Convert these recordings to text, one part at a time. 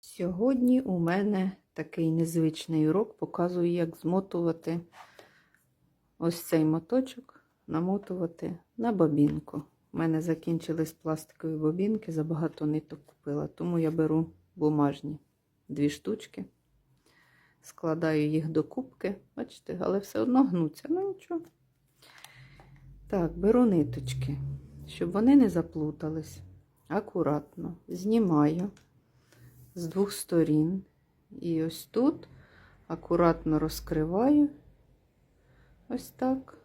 Сьогодні у мене такий незвичний урок, показую, як змотувати ось цей моточок, намотувати на бобінку. У мене закінчились пластикові бобінки, забагато ниток купила, тому я беру бумажні дві штучки, складаю їх до кубки, бачите, але все одно гнуться, ну нічого. Так, беру ниточки, щоб вони не заплутались. Акуратно знімаю з двох сторін. І ось тут акуратно розкриваю, ось так,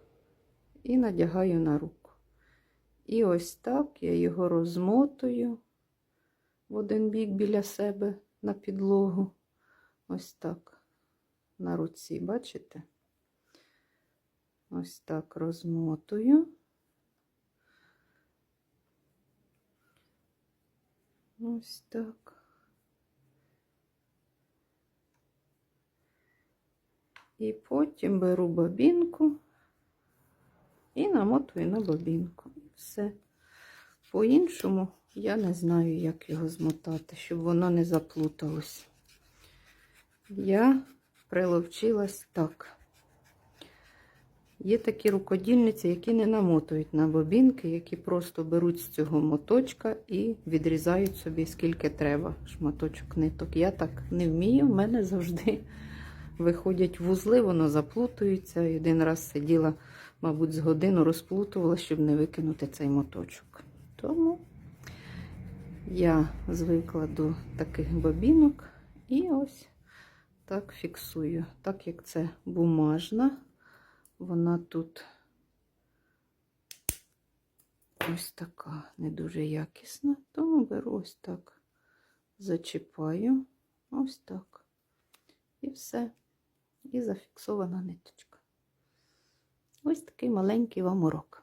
і надягаю на руку. І ось так я його розмотую в один бік біля себе на підлогу. Ось так на руці, бачите? Ось так розмотую. Ось так. І потім беру бобінку і намотую на бобінку. Все. По-іншому я не знаю, як його змотати, щоб воно не заплуталось. Я приловчилась так. Є такі рукодільниці, які не намотують на бобінки, які просто беруть з цього моточка і відрізають собі скільки треба шматочок ниток. Я так не вмію, в мене завжди виходять вузли, воно заплутується. Один раз сиділа, мабуть, з годину розплутувала, щоб не викинути цей моточок. Тому я звикла до таких бобінок і ось так фіксую. Так як це бумажна, вона тут ось така не дуже якісна, тому беру ось так, зачіпаю, ось так. І все. І зафіксована ниточка. Ось такий маленький вам урок.